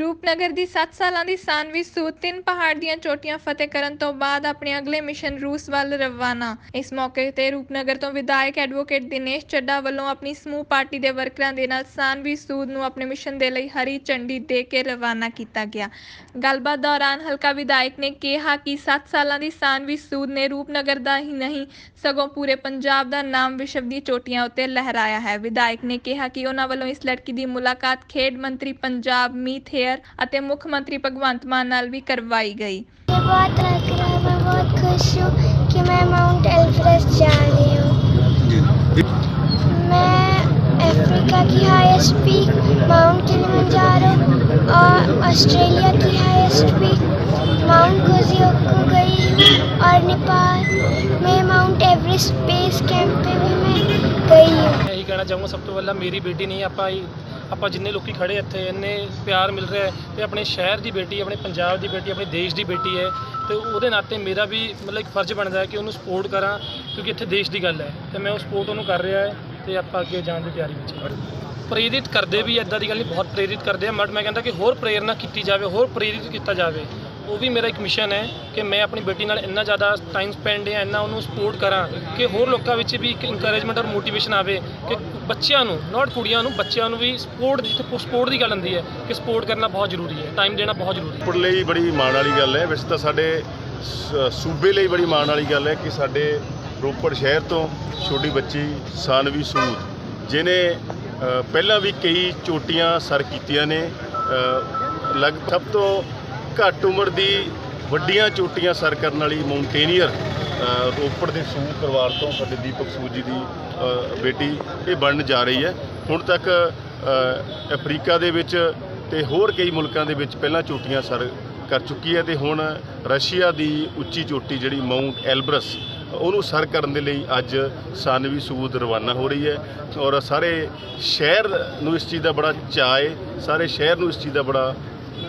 ਰੂਪਨਗਰ ਦੀ 7 ਸਾਲਾਂ ਦੀ ਸਾਨਵੀ ਸੂਦ ਤਿੰਨ ਪਹਾੜ ਦੀਆਂ ਚੋਟੀਆਂ ਫਤਿਹ ਕਰਨ ਤੋਂ ਬਾਅਦ ਆਪਣੇ ਅਗਲੇ ਮਿਸ਼ਨ ਰੂਸ ਵੱਲ ਰਵਾਨਾ। ਇਸ ਮੌਕੇ ਤੇ ਰੂਪਨਗਰ ਤੋਂ ਵਿਧਾਇਕ ਐਡਵੋਕੇਟ ਦਿਨੇਸ਼ ਚੱਡਾ ਵੱਲੋਂ ਆਪਣੀ ਸਮੂਹ ਪਾਰਟੀ ਦੇ ਵਰਕਰਾਂ ਦੇ ਨਾਲ ਸਾਨਵੀ ਸੂਦ ਨੂੰ ਆਪਣੇ ਮਿਸ਼ਨ ਦੇ ਲਈ ਹਰੀ ਝੰਡੀ ਦੇ ਕੇ ਰਵਾਨਾ ਕੀਤਾ ਗਿਆ। ਗੱਲਬਾਤ ਦੌਰਾਨ ਹਲਕਾ ਵਿਧਾਇਕ ਨੇ ਕਿਹਾ ਕਿ 7 ਸਾਲਾਂ ਦੀ ਸਾਨਵੀ ਸੂਦ ਨੇ ਰੂਪਨਗਰ ਦਾ ਹੀ ਨਹੀਂ, ਸਗੋਂ ਪੂਰੇ ਪੰਜਾਬ ਦਾ ਨਾਮ ਵਿਸ਼ਵ ਦੀ ਚੋਟੀਆਂ ਉੱਤੇ ਲਹਿਰਾਇਆ ਹੈ। ਵਿਧਾਇਕ ਨੇ ਕਿਹਾ ਕਿ ਉਹਨਾਂ ਵੱਲੋਂ ਇਸ ਲੜਕੀ ਦੀ ਮੁਲਾਕਾਤ ਖੇਡ ਮੰਤਰੀ ਪੰਜਾਬ ਮੀਤ ਹੇਅਰ ਅਤੇ ਮੁੱਖ ਮੰਤਰੀ ਭਗਵੰਤ ਮਾਨ ਨਾਲ ਵੀ ਕਰਵਾਈ ਗਈ मुझे बहुत लग रहा है मैं बहुत खुश हूँ कि मैं माउंट एल्ब्रस जा रही हूँ मैं अफ्रीका की हाईएस्ट पीक माउंट किलिमंजारो और ऑस्ट्रेलिया की हाईएस्ट पीक माउंट कोजियोको गई हूँ और नेपाल में माउंट एवरेस्ट बेस कैंप पे भी मैं गई हूँ ਮੈਂ ਇਹੀ ਕਹਿਣਾ ਚਾਹੂੰਗਾ ਸਭ ਤੋਂ ਪਹਿਲਾਂ ਮੇਰੀ ਬੇਟੀ ਨਹੀਂ ਆਪਾਂ ਹੀ- ਆਪਾਂ ਜਿੰਨੇ ਲੋਕੀ ਖੜੇ ਇੱਥੇ, ਇੰਨੇ ਪਿਆਰ ਮਿਲ ਰਿਹਾ ਹੈ ਤੇ ਆਪਣੇ ਸ਼ਹਿਰ ਦੀ ਬੇਟੀ, ਆਪਣੇ ਪੰਜਾਬ ਦੀ ਬੇਟੀ, ਆਪਣੇ ਦੇਸ਼ ਦੀ ਬੇਟੀ ਹੈ ਤੇ ਉਹਦੇ ਨਾਤੇ ਮੇਰਾ ਵੀ ਮਤਲਬ ਇੱਕ ਫਰਜ਼ ਬਣਦਾ ਹੈ ਕਿ ਉਹਨੂੰ ਸਪੋਰਟ ਕਰਾਂ ਕਿਉਂਕਿ ਇੱਥੇ ਦੇਸ਼ ਦੀ ਗੱਲ ਹੈ ਤੇ ਮੈਂ ਉਹ ਸਪੋਰਟ ਉਹਨੂੰ ਕਰ ਰਿਹਾ ਹੈ ਤੇ ਆਪਾਂ ਅੱਗੇ ਜਾਣ ਦੀ ਤਿਆਰੀ ਵਿੱਚ ਹਾਂ। ਪ੍ਰੇਰਿਤ ਕਰਦੇ ਵੀ ਇਦਾਂ ਦੀ ਗੱਲ ਨਹੀਂ, ਬਹੁਤ ਪ੍ਰੇਰਿਤ ਕਰਦੇ ਆ ਬਟ ਮੈਂ ਕਹਿੰਦਾ ਕਿ ਹੋਰ ਪ੍ਰੇਰਨਾ ਕੀਤੀ ਜਾਵੇ, ਹੋਰ ਪ੍ਰੇਰਿਤ ਕੀਤਾ ਜਾਵੇ ਉਹ ਵੀ ਮੇਰਾ ਇੱਕ ਮਿਸ਼ਨ ਹੈ ਕਿ ਮੈਂ ਆਪਣੀ ਬੇਟੀ ਨਾਲ ਇੰਨਾ ਜ਼ਿਆਦਾ ਟਾਈਮ ਸਪੈਂਡ ਜਾਂ ਇੰਨਾ ਉਹਨੂੰ ਸਪੋਰਟ ਕਰਾਂ ਕਿ ਹੋਰ ਲੋਕਾਂ ਵਿੱਚ ਵੀ ਇੱਕ ਇਨਕਰੇਜਮੈਂਟ ਔਰ ਮੋਟੀਵੇਸ਼ਨ ਆਵੇ ਕਿ ਬੱਚਿਆਂ ਨੂੰ ਨਾਟ ਕੁੜੀਆਂ ਨੂੰ, ਬੱਚਿਆਂ ਨੂੰ ਵੀ ਸਪੋਰਟ ਦੀ ਸਪੋਰਟ ਦੀ ਗੱਲ ਹੁੰਦੀ ਹੈ ਕਿ ਸਪੋਰਟ ਕਰਨਾ ਬਹੁਤ ਜ਼ਰੂਰੀ ਹੈ ਟਾਈਮ ਦੇਣਾ ਬਹੁਤ ਜ਼ਰੂਰੀ ਹੈ। ਰੋਪੜ ਲਈ ਬੜੀ ਮਾਣ ਵਾਲੀ ਗੱਲ ਹੈ। ਵੈਸੇ ਤਾਂ ਸਾਡੇ ਸ- ਸੂਬੇ ਲਈ ਬੜੀ ਮਾਣ ਵਾਲੀ ਗੱਲ ਹੈ ਕਿ ਸਾਡੇ ਰੋਪੜ ਸ਼ਹਿਰ ਤੋਂ ਛੋਟੀ ਬੱਚੀ ਸਾਨਵੀ ਸੂਦ ਜਿਨੇ ਪਹਿਲਾਂ ਵੀ ਕਈ ਚੋਟੀਆਂ ਸਰ ਕੀਤੀਆਂ ਨੇ। ਲਗ ਸਭ ਤੋਂ ਘੱਟ ਉਮਰ ਦੀ ਵੱਡੀਆਂ ਚੋਟੀਆਂ ਸਰ ਕਰਨ ਵਾਲੀ ਮਾਊਂਟੇਨੀਅਰ ਰੋਪੜ ਦੇ ਸੂਦ ਪਰਿਵਾਰ ਤੋਂ ਸਾਡੇ ਦੀਪਕ ਸੂਦ ਜੀ ਦੀ ਬੇਟੀ ਇਹ ਬਣਨ ਜਾ ਰਹੀ ਹੈ। ਹੁਣ ਤੱਕ ਅਫਰੀਕਾ ਦੇ ਵਿੱਚ ਤੇ ਹੋਰ ਕਈ ਮੁਲਕਾਂ ਦੇ ਵਿੱਚ ਪਹਿਲਾਂ ਚੋਟੀਆਂ ਸਰ ਕਰ ਚੁੱਕੀ ਹੈ ਤੇ ਹੁਣ ਰਸ਼ੀਆ ਦੀ ਉੱਚੀ ਚੋਟੀ ਜਿਹੜੀ ਮਾਊਂਟ ਐਲਬਰਸ, ਉਹਨੂੰ ਸਰ ਕਰਨ ਦੇ ਲਈ ਅੱਜ ਸਾਨਵੀ ਸੂਦ ਰਵਾਨਾ ਹੋ ਰਹੀ ਹੈ ਔਰ ਸਾਰੇ ਸ਼ਹਿਰ ਨੂੰ ਇਸ ਚੀਜ਼ ਦਾ ਬੜਾ ਚਾਅ ਹੈ, ਸਾਰੇ ਸ਼ਹਿਰ ਨੂੰ ਇਸ ਚੀਜ਼ ਦਾ ਬੜਾ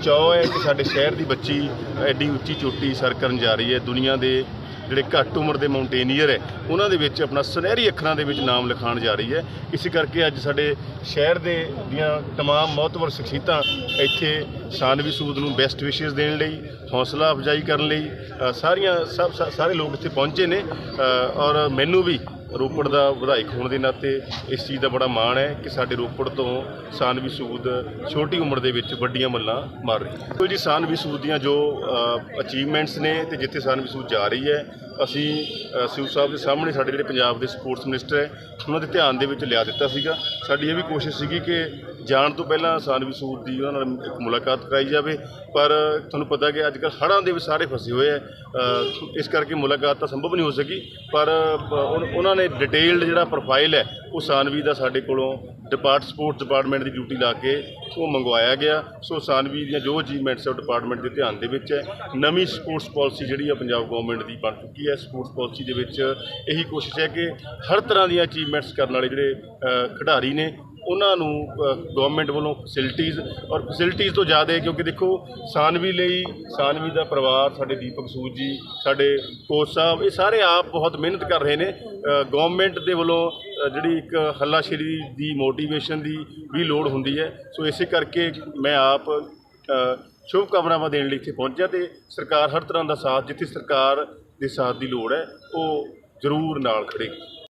ਚਾਅ ਹੈ ਕਿ ਸਾਡੇ ਸ਼ਹਿਰ ਦੀ ਬੱਚੀ ਐਡੀ ਉੱਚੀ ਚੋਟੀ ਸਰ ਕਰਨ ਜਾ ਰਹੀ ਹੈ ਦੁਨੀਆ ਦੇ ਜਿਹੜੇ ਘੱਟ ਉਮਰ ਦੇ ਮਾਊਂਟੇਨੀਅਰ ਹੈ ਉਹਨਾਂ ਦੇ ਵਿੱਚ ਆਪਣਾ ਸੁਨਹਿਰੀ ਅੱਖਰਾਂ ਦੇ ਵਿੱਚ ਨਾਮ ਲਿਖਾਉਣ ਜਾ ਰਹੀ ਹੈ ਇਸੇ ਕਰਕੇ ਅੱਜ ਸਾਡੇ ਸ਼ਹਿਰ ਦੇ ਦੀਆਂ तमाम ਮਹੱਤਵਪੂਰਨ ਸ਼ਖਸੀਅਤਾਂ ਇੱਥੇ ਸਾਨਵੀ ਸੂਦ ਨੂੰ ਬੈਸਟ ਵਿਸ਼ੇਸ ਦੇਣ ਲਈ ਹੌਸਲਾ ਅਫਜ਼ਾਈ ਕਰਨ ਲਈ ਅ, ਸਾਰੀਆਂ ਸਭ ਸਾ- ਸਾਰੇ ਲੋਕ ਇੱਥੇ ਪਹੁੰਚੇ ਨੇ ਅ, ਔਰ ਮੈਨੂੰ ਵੀ ਰੋਪੜ ਦਾ ਵਿਧਾਇਕ ਹੋਣ ਦੇ ਨਾਤੇ ਇਸ ਚੀਜ਼ ਦਾ ਬੜਾ ਮਾਣ ਹੈ ਕਿ ਸਾਡੇ ਰੋਪੜ ਤੋਂ ਸਾਨਵੀ ਸੂਦ ਛੋਟੀ ਉਮਰ ਦੇ ਵਿੱਚ ਵੱਡੀਆਂ ਮੱਲਾਂ ਮਾਰ ਰਹੀ ਹੈ ਦੇਖੋ ਜੀ ਸਾਨਵੀ ਸੂਦ ਦੀਆਂ ਜੋ ਅਚੀਵਮੈਂਟਸ ਨੇ ਤੇ ਜਿੱਥੇ ਸਾਨਵੀ ਸੂਦ ਜਾ ਰਹੀ ਹੈ, ਅਸੀਂ ਸਿਊ ਸਾਹਿਬ ਦੇ ਸਾਹਮਣੇ ਸਾਡੇ ਜਿਹੜੇ ਪੰਜਾਬ ਦੇ ਸਪੋਰਟਸ ਮਿਨਿਸਟਰ ਹੈ, ਉਹਨਾਂ ਦੇ ਧਿਆਨ ਦੇ ਵਿੱਚ ਲਿਆ ਦਿੱਤਾ ਸੀਗਾ। ਸਾਡੀ ਇਹ ਵੀ ਕੋਸ਼ਿਸ਼ ਸੀਗੀ ਕਿ ਜਾਣ ਤੋਂ ਪਹਿਲਾਂ ਸਾਨਵੀ ਸੂਦ ਦੀ ਉਹਨਾਂ ਨਾਲ ਇੱਕ ਮੁਲਾਕਾਤ ਕਰਾਈ ਜਾਵੇ, ਪਰ ਤੁਹਾਨੂੰ ਪਤਾ ਕਿ ਅੱਜ ਕੱਲ੍ਹ ਹੜ੍ਹਾਂ ਦੇ ਵਿੱਚ ਸਾਰੇ ਫਸੇ ਹੋਏ ਆ ਇਸ ਕਰਕੇ ਮੁਲਾਕਾਤ ਤਾਂ ਸੰਭਵ ਨਹੀਂ ਹੋ ਸਕੀ, ਪਰ ਉਹਨਾਂ ਨੇ ਡਿਟੇਲਡ ਜਿਹੜਾ ਪ੍ਰੋਫਾਈਲ ਹੈ, ਉਹ ਸਾਨਵੀ ਦਾ ਸਾਡੇ ਕੋਲੋਂ ਡਿਪਾਰਟ ਸਪੋਰਟਸ ਡਿਪਾਰਟਮੈਂਟ ਦੀ ਡਿਊਟੀ ਲਾ ਕੇ ਉਹ ਮੰਗਵਾਇਆ ਗਿਆ। ਸੋ ਸਾਨਵੀ ਦੀਆਂ ਜੋ ਅਚੀਵਮੈਂਟਸ ਹੈ, ਉਹ ਡਿਪਾਰਟਮੈਂਟ ਦੇ ਧਿਆਨ ਦੇ ਵਿੱਚ ਹੈ। ਨਵੀਂ ਸਪੋਰਟਸ ਪਾਲਿਸੀ ਜਿਹੜੀ ਆ ਪੰਜਾਬ ਗਵਰਨਮੈਂਟ ਦੀ ਬਣ ਚੁੱਕੀ ਹੈ। ਸਪੋਰਟਸ ਪਾਲਿਸੀ ਦੇ ਵਿੱਚ ਇਹੀ ਕੋਸ਼ਿਸ਼ ਹੈ ਕਿ ਹਰ ਤਰ੍ਹਾਂ ਦੀਆਂ ਅਚੀਵਮੈਂਟਸ ਕਰਨ ਵਾਲੇ ਜਿਹੜੇ ਖਿਡਾਰੀ ਨੇ ਉਹਨਾਂ ਨੂੰ ਗਵਰਨਮੈਂਟ ਵੱਲੋਂ ਫੈਸਿਲਿਟੀਜ਼ ਔਰ ਫੈਸਿਲਿਟੀਜ਼ ਤੋਂ ਜ਼ਿਆਦਾ ਕਿਉਂਕਿ ਦੇਖੋ ਸਾਨਵੀ ਲਈ ਸਾਨਵੀ ਦਾ ਪਰਿਵਾਰ ਸਾਡੇ ਦੀਪਕ ਸੂਦ ਜੀ ਸਾਡੇ ਕੋਚ ਸਾਹਿਬ ਇਹ ਸਾਰੇ ਆਪ ਬਹੁਤ ਮਿਹਨਤ ਕਰ ਰਹੇ ਨੇ। ਗਵਰਨਮੈਂਟ ਦੇ ਵੱਲੋਂ ਜਿਹੜੀ ਇੱਕ ਹੱਲਾਸ਼ੇਰੀ ਦੀ ਮੋਟੀਵੇਸ਼ਨ ਦੀ ਵੀ ਲੋੜ ਹੁੰਦੀ ਹੈ। ਸੋ ਇਸੇ ਕਰਕੇ ਮੈਂ ਆਪ ਅ, ਸ਼ੁਭ ਕਾਮਨਾਵਾਂ ਦੇਣ ਲਈ ਇੱਥੇ ਪਹੁੰਚਿਆ ਤੇ ਸਰਕਾਰ ਹਰ ਤਰ੍ਹਾਂ ਦਾ ਸਾਥ ਜਿੱਥੇ ਸਰਕਾਰ ਦੇ ਸਾਥ ਦੀ ਲੋੜ ਹੈ ਉਹ ਜ਼ਰੂਰ ਨਾਲ ਖੜੇਗੀ